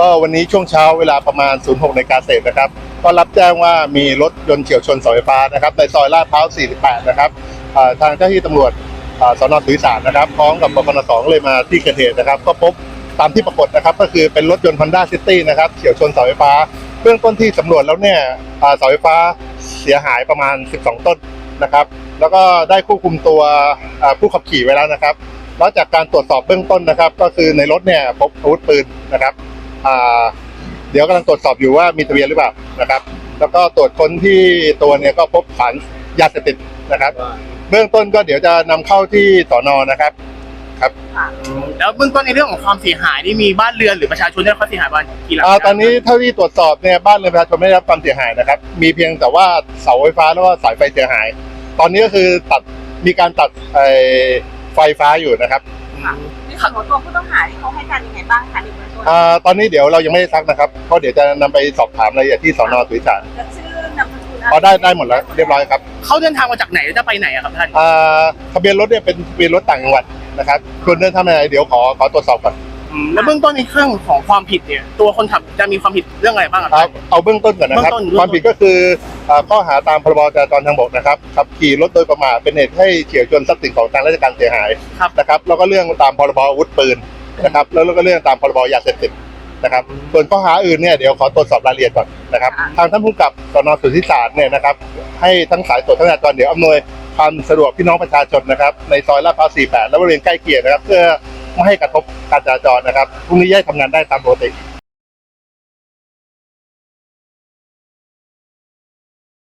ก็วันนี้ช่วงเช้าเวลาประมาณ 06ในการเศษนะครับ ก็รับแจ้งว่ามีรถยนต์เฉียวชนเสาไฟฟ้านะครับในซอยลาดพร้าว 48 นะครับทางเจ้าหน้าที่ตำรวจอ่าสนสุริสารนะครับ พร้อมกับปปนสองเลยมาที่เกิดเหตุนะครับ ก็พบตามที่ปรากฏนะครับ ก็คือเป็นรถยนต์ Honda City นะครับเฉียวชนเสาไฟฟ้า เบื้องต้นที่สำรวจแล้วเนี่ยเสาไฟฟ้าเสียหายประมาณ 12 ต้นนะครับ แล้วก็ได้ควบคุมตัวผู้ขับขี่ไว้แล้วนะครับแล้วจากการตรวจสอบเบื้องต้นนะครับ ก็คือในรถเนี่ยพบอาวุธปืนนะครับ เดี๋ยวกำลังตรวจสอบอยู่ว่ามีทะเบียนหรือเปล่านะครับ แล้วก็ตรวจค้นที่ตัวเนี่ยก็พบสารยาเสพติดนะครับ เบื้องต้นก็เดี๋ยวจะนำเข้าที่สอนอนะครับ แล้วเบื้องต้นในเรื่องของความเสียหายนี่มีบ้านเรือนหรือประชาชนได้รับความเสียหายบ้างกี่หลังอ่าตอนนี้เท่าที่ตรวจสอบเนี่ยบ้านเรือนประชาชนไม่ได้รับความเสียหายนะครับ มีเพียงแต่ว่าเสาไฟฟ้าแล้วก็สายไฟเสียหาย ตอนนี้ก็คือตัดมีการตัดไอ้ไฟฟ้าอยู่นะครับ ในส่วนของตัวผู้ต้องหาที่เขาให้การยังไงบ้างคะในเบื้องต้นอ่าตอนนี้เดี๋ยวเรายังไม่ได้ซักนะครับเพราะเดี๋ยวจะนำไปสอบถามรายละเอียดที่สอนอสุริสารและชื่อนามสกุลพอได้ได้หมดแล้วเรียบร้อยครับเขาเดินทางมาจากไหนแล้วจะไปไหนอะครับท่าน อ่าทะเบียนรถเนี่ยเป็นทะเบียนรถต่างจังหวัดนะครับส่วนเดินทางไปไหนเดี๋ยวขอขอตรวจสอบก่อนอืม แล้วเบื้องต้นในเรื่องของความผิดเนี่ย ตัวคนขับจะมีความผิดเรื่องอะไรบ้างอะคครัรับบเอาเบื้องต้นก่อนนะครับเบื้องต้นความผิดก็คืออ่าข้อหาตามพรบจราจรทางบกนะครับขับขี่รถโดยประมาทเป็นเหตุให้เฉียวชนทรัพย์สินของทางราชการเสียหายครับนะครับ แล้วก็เรื่องตามพรบอาวุธปืนนะครับ แล้วก็เรื่องตามพรบยาเสพติดนะครับ ส่วนข้อหาอื่นเนี่ยเดี๋ยวขอตรวจสอบรายละเอียดก่อนนะครับ ทางท่านผู้กำกับสนสุทธิสารเนี่ยนะครับ ให้ทั้งสายตรวจทั้งจราจรเดี๋ยวอำนวยความสะดวกพี่น้องประชาชนนะครับในซอยลาดพร้าว 48 และบริเวณใกล้เคียงนะครับ เพื่อ ไม่ให้กระทบการจราจรนะครับพรุ่งนี้จะได้ทำงานได้ตามปกติ